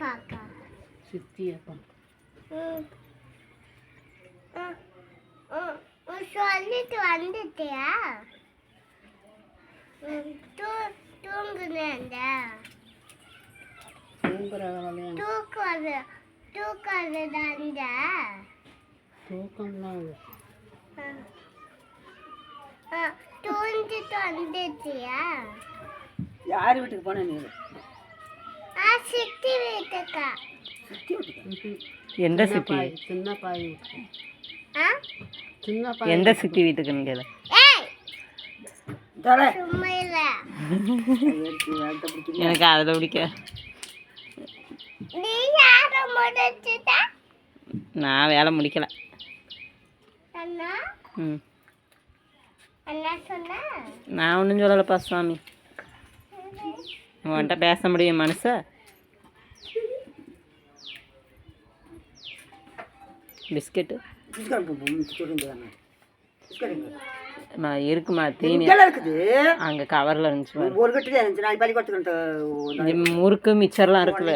பார்க்க சித்தியை. ம், சொல்லிட்டு வந்துட்டியா? தூங்குனேன்டா தூக்கம் தூக்கம் தாண்டா தூக்கம்லாம் தூங்கிட்டு வந்துட்டியா? யார் வீட்டுக்கு போன நீ? எந்த சித்தி? சின்ன பாய் ஆ? சின்ன பாய் எந்த சித்தி வீட்டுக்குன்னு கேளு எனக்கு அதில் பிடிக்க. நான் வேலை முடிக்கல. அண்ணா? ம். என்ன சொன்ன? நான் ஒன்றும் சொல்லலைப்பா சுவாமி. உன்கிட்ட பேச முடியும் மனுஷ? பிஸ்கெட்டு பிஸ்கட் சொல்லுங்க பிஸ்கட் நான் இருக்குமா தீனி? இருக்குது. அங்கே கவரில் இருந்துச்சு. ஒரு கட்டு தான் இருந்துச்சு நான் பள்ளிக்கூடத்துக்கு இந்த முறுக்கு மிச்சர்லாம் இருக்குல்ல.